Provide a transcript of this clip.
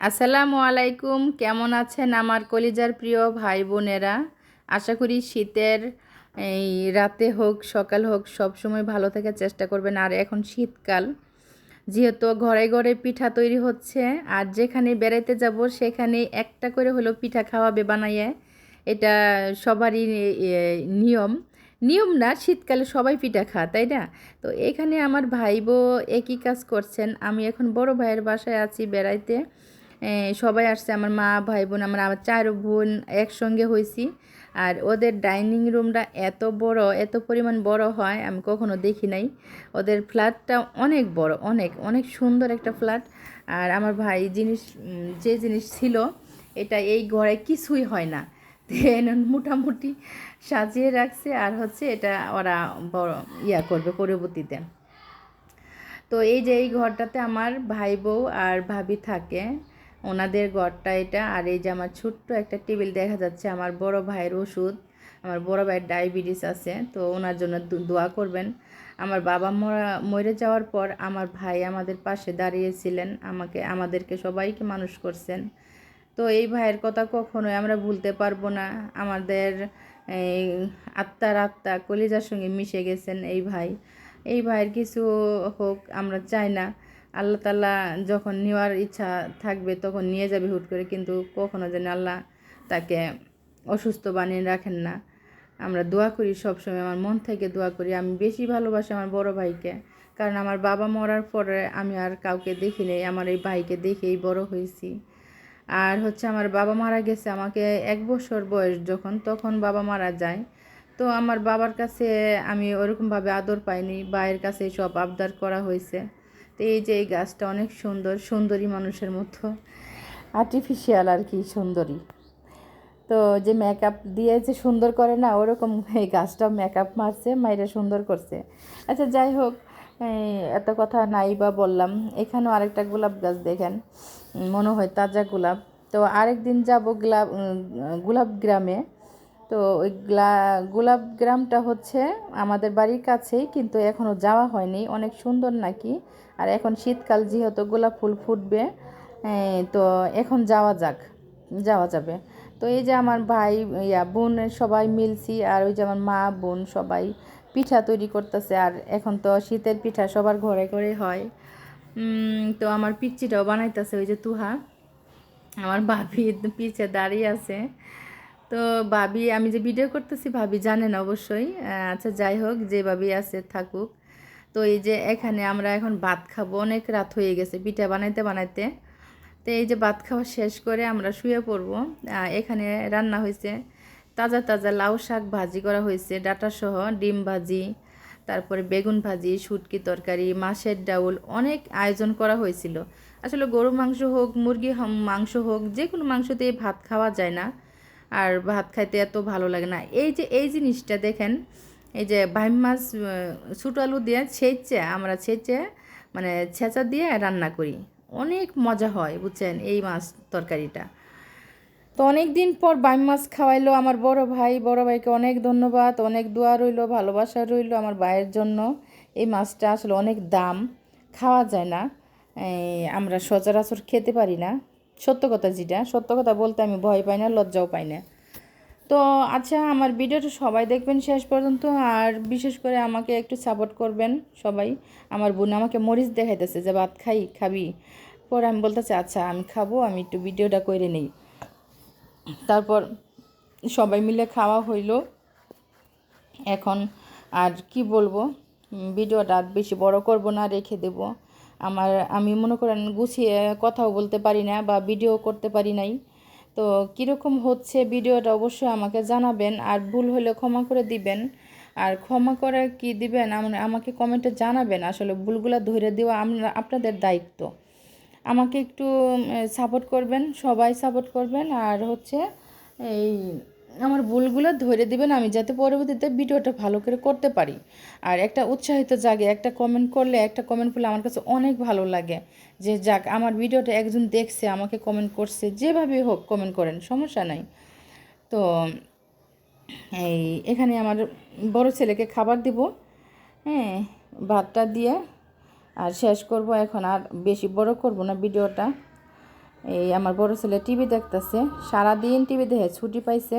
আসসালামু আলাইকুম। কেমন আছেন আমার কলিজার প্রিয় ভাই বোনেরা? আশা করি শীতের এই রাতে হোক, সকাল হোক, সব সময় ভালো থাকার চেষ্টা করবেন। আর এখন শীতকাল, যেহেতু ঘরে ঘরে পিঠা তৈরি হচ্ছে, আর যেখানে বেড়াইতে যাব সেখানে একটা করে হলো পিঠা খাওয়াবে বানাইয়ে। এটা সবারই নিয়ম। নিয়ম না, শীতকালে সবাই পিঠা খা তাই না? তো এখানে আমার ভাই বউ একই কাজ করছেন। আমি এখন বড় ভাইয়ের বাসায় আছি বেড়াইতে। সবাই আসছে, আমার মা, ভাই বোন, আমরা আমার চার বোন একসঙ্গে হয়েছি। আর ওদের ডাইনিং রুমটা এত বড়, এত পরিমাণ বড় হয়, আমি কখনো দেখি নাই। ওদের ফ্ল্যাটটা অনেক বড়, অনেক অনেক সুন্দর একটা ফ্ল্যাট। আর আমার ভাই জিনিস যে জিনিস ছিল, এটা এই ঘরে কিছুই হয় না। মোটামুটি সাজিয়ে রাখছে, আর হচ্ছে এটা ওরা বড় ইয়া করবে পরবর্তীতে। তো এই যে এই ঘরটাতে আমার ভাই বউ আর ভাবি থাকে। ওনাদের ঘরটা এটা, আর এই যে আমার ছোট্ট একটা টেবিল দেখা যাচ্ছে, আমার বড় ভাইয়ের ওষুধ, আমার বড় ভাইয়ের ডায়াবেটিস আছে, তো ওনার জন্য দোয়া করবেন। আমার বাবা মরা, মরে যাওয়ার পর আমার ভাই আমাদের পাশে দাঁড়িয়েছিলেন, আমাকে, আমাদেরকে সবাইকে মানুষ করছেন। তো এই ভাইয়ের কথা কখনোই আমরা ভুলতে পারব না। আমাদের, এই আত্মার আত্মা কলিজার সঙ্গে মিশে গেছেন এই ভাই। এই ভাইয়ের কিছু হোক, আমরা চাই না। আল্লাহ তাল্লাহ যখন নেওয়ার ইচ্ছা থাকবে তখন নিয়ে যাবে হুট করে, কিন্তু কখনো যেন আল্লাহ তাকে অসুস্থ বানিয়ে রাখেন না। আমরা দোয়া করি সবসময়, আমার মন থেকে দোয়া করি। আমি বেশি ভালোবাসি আমার বড় ভাইকে, কারণ আমার বাবা মরার পরে আমি আর কাউকে দেখি নেই, আমার এই ভাইকে দেখেই বড় হয়েছি। আর হচ্ছে আমার বাবা মারা গেছে আমাকে এক বছর বয়স যখন, তখন বাবা মারা যায়। তো আমার বাবার কাছে আমি ওরকমভাবে আদর পাইনি, ভাইয়ের কাছে সব আবদার করা হয়েছে। তো এই যে এই গাছটা অনেক সুন্দর, সুন্দরী মানুষের মতো। আর্টিফিশিয়াল আর কি সুন্দরী। তো যে মেকআপ দিয়ে যে সুন্দর করে না, ওরকম এই গাছটাও মেকআপ মারছে, মাইরা সুন্দর করছে। আচ্ছা যাই হোক এত কথা নাই বা বললাম। এখানেও আরেকটা গোলাপ গাছ দেখেন, মনে হয় তাজা গোলাপ। তো আরেক দিন যাব গোলাপ গোলাপ গ্রামে। তো ওই গ্লা, গোলাপ গ্রামটা হচ্ছে আমাদের বাড়ির কাছেই, কিন্তু এখনও যাওয়া হয়নি। অনেক সুন্দর নাকি? আর এখন শীতকাল যেহেতু গোলাপ ফুল ফুটবে তো এখন যাওয়া যাক, যাওয়া যাবে। তো এই যে আমার ভাই, ইয়া, বোন সবাই মিলছি, আর ওই যে আমার মা, বোন সবাই পিঠা তৈরি করতেছে, আর এখন তো শীতের পিঠা সবার ঘরে ঘরে হয়। তো আমার পিচ্চিটাও বানাইতেছে, ওই যে তুহা। আমার ভাবি পিছে দাঁড়িয়ে আছে। তো ভাবি, আমি যে ভিডিও করতেছি, ভাবি জানেন অবশ্যই। আচ্ছা যাই হোক, যে ভাবি আছে, থাকুক। তো এই যে এখানে আমরা এখন ভাত খাব, অনেক রাত হয়ে গেছে পিঠা বানাইতে বানাইতে। তো এই যে ভাত খাওয়া শেষ করে আমরা শুয়ে পড়ব। এখানে রান্না হয়েছে তাজা তাজা লাউ শাক ভাজি করা হয়েছে, ডাটা সহ, ডিম ভাজি, তারপরে বেগুন ভাজি, শুটকি তরকারি, মাছের ডাউল অনেক আয়োজন করা হয়েছিল। আসলে গরু মাংস হোক মুরগি মাংস হোক, যে কোনো মাংসতে ভাত খাওয়া যায় না। আর ভাত খাইতে এত ভালো লাগে না। এই যে, এই জিনিসটা দেখেন, এই যে ভাইম মাছ ছোটো আলু দিয়ে ছেঁচে, আমরা ছেঁচে মানে ছেঁচা দিয়ে রান্না করি। অনেক মজা হয়, বুঝছেন, এই মাছ তরকারিটা। তো অনেক দিন পর বাইম মাছ খাওয়াইলো আমার বড় ভাই। বড় ভাইকে অনেক ধন্যবাদ, অনেক দোয়া রইল, ভালোবাসা রইল আমার ভাইয়ের জন্য। এই মাছটা আসলে অনেক দাম, খাওয়া যায় না। আমরা সচরাচর খেতে পারি না। সত্য কথা যেটা, সত্য কথা বলতে আমি ভয় পাই না, লজ্জাও পাই না। তো আচ্ছা আমার ভিডিওটা সবাই দেখবেন শেষ পর্যন্ত, আর বিশেষ করে আমাকে একটু সাপোর্ট করবেন সবাই। আমার বোন আমাকে মরিচ দেখাইতেছে যে, ভাত খাই, খাবি? পরে আমি বলতেছি আচ্ছা আমি খাব, আমি একটু ভিডিওটা করে নিই। তারপর সবাই মিলে খাওয়া হইল। এখন আর কি বলব ভিডিওটা বেশি বড় করব না, রেখে দেব। আমার, আমি মনে করেন গুছিয়ে কথাও বলতে পারি না বা ভিডিও করতে পারি নাই। তো কীরকম হচ্ছে ভিডিওটা অবশ্যই আমাকে জানাবেন, আর ভুল হলে ক্ষমা করে দিবেন। আর ক্ষমা করে কি দিবেন, আম- আমাকে কমেন্টে জানাবেন, আসলে ভুলগুলো ধরে দেওয়া আমরা আপনাদের দায়িত্ব। আমাকে একটু সাপোর্ট করবেন, সবাই সাপোর্ট করবেন, আর হচ্ছে এই আমার ভুলগুলো ধরে দিবেন, আমি যাতে পরবর্তীতে ভিডিওটা ভালো করে করতে পারি। আর একটা উৎসাহিত জাগে, একটা কমেন্ট করলে, একটা কমেন্ট করলে আমার কাছে অনেক ভালো লাগে। যে যাক, আমার ভিডিওটা একজন দেখছে, আমাকে কমেন্ট করছে, যেভাবে হোক কমেন্ট করেন, সমস্যা নাই। তো এই, এখানে আমার বড় ছেলেকে খাবার দিব হ্যাঁ ভাতটা দিয়ে, আর শেষ করব এখন, আর বেশি বড় করব না ভিডিওটা। এই আমার বড় ছেলে টিভি দেখতেছে, সারাদিন টিভি দেখে ছুটি পাইছে।